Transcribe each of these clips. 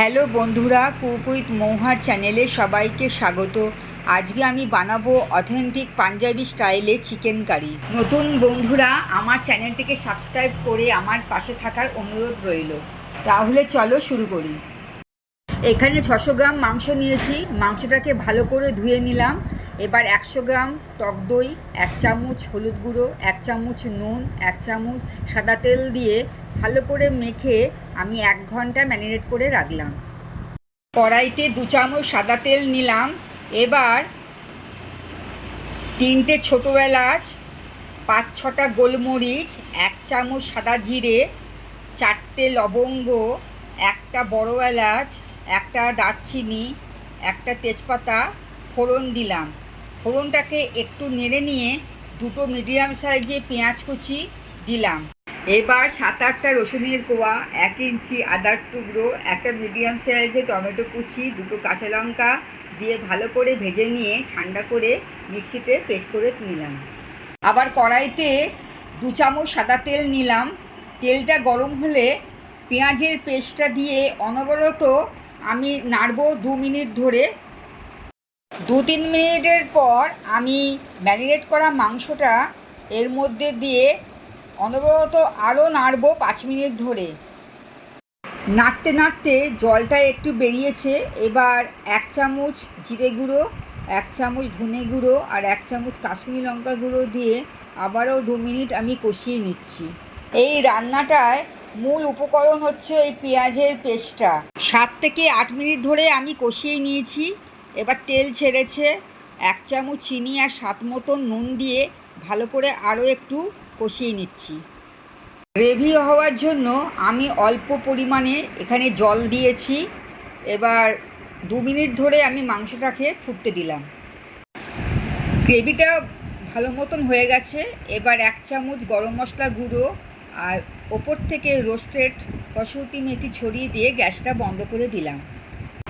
Hello বন্ধুরা, cook with মৌহার চ্যানেলে সবাইকে স্বাগত। আজকে আমি বানাবো অথেন্টিক পাঞ্জাবি স্টাইলে চিকেন কারি। নতুন বন্ধুরা, আমার চ্যানেলটিকে সাবস্ক্রাইব করে আমার পাশে থাকার অনুরোধ রইল। তাহলে চলো শুরু করি। এখানে ছশো গ্রাম মাংস নিয়েছি। মাংসটাকে ভালো করে ধুয়ে নিলাম। এবার একশো গ্রাম টক দই, এক চামচ হলুদ গুঁড়ো, এক চামচ নুন, এক চামচ সাদা তেল দিয়ে ভালো করে মেখে আমি এক ঘণ্টা ম্যারিনেট করে রাখলাম। কড়াইতে দু চামচ সাদা তেল নিলাম। এবার তিনটে ছোটো এলাচ পাঁচ ছটা গোলমরিচ, এক চামচ সাদা জিরে, চারটে লবঙ্গ, একটা বড় এলাচ, একটা দারচিনি, একটা তেজপাতা ফোড়ন দিলাম। ফোড়নটাকে একটু নেড়ে নিয়ে দুটো মিডিয়াম সাইজে পেঁয়াজ কুচি দিলাম। এবার সাত আটটা রসুনের কোয়া, এক ইঞ্চি আদার টুকরো, একটা মিডিয়াম সাইজে টমেটো কুচি, দুটো কাঁচা লঙ্কা দিয়ে ভালো করে ভেজে নিয়ে ঠান্ডা করে মিক্সিতে পেস্ট করে নিলাম। আবার কড়াইতে দু চামচ সাদা তেল নিলাম। তেলটা গরম হলে পেঁয়াজের পেস্টটা দিয়ে অনবরত আমি নাড়বো দু মিনিট ধরে। দু তিন মিনিটের পর আমি ম্যারিনেট করা মাংসটা এর মধ্যে দিয়ে অনবরত আরও নাড়ব পাঁচ মিনিট ধরে। নাড়তে নাড়তে জলটা একটু বেরিয়েছে। এবার এক চামচ জিরে গুঁড়ো, এক চামচ ধনে গুঁড়ো আর এক চামচ কাশ্মীরি লঙ্কা গুঁড়ো দিয়ে আবারও দু মিনিট আমি কষিয়ে নিচ্ছি। এই রান্নাটায় মূল উপকরণ হচ্ছে এই পেঁয়াজের পেস্টটা। সাত থেকে আট মিনিট ধরে আমি কষিয়ে নিয়েছি। এবার তেল ছেড়েছে, এক চামচ চিনি আর স্বাদ মতন নুন দিয়ে ভালো করে আরও একটু কষিয়ে নিচ্ছি। গ্রেভি হওয়ার জন্য আমি অল্প পরিমাণে এখানে জল দিয়েছি। এবার দু মিনিট ধরে আমি মাংসটাকে ফুটতে দিলাম। গ্রেভিটা ভালো মতন হয়ে গেছে। এবার এক চামচ গরম মশলা গুঁড়ো আর ওপর থেকে রোস্টেড কসুতি মেথি ছড়িয়ে দিয়ে গ্যাসটা বন্ধ করে দিলাম।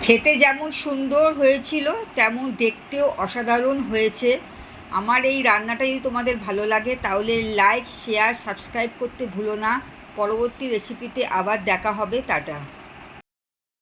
খেতে যেমন সুন্দর হয়েছিল, তেমন দেখতেও অসাধারণ হয়েছে। আমার এই রান্নাটা যদি তোমাদের ভালো লাগে, তাহলে লাইক শেয়ার সাবস্ক্রাইব করতে ভুলো না। পরবর্তী রেসিপিতে আবার দেখা হবে। টাটা।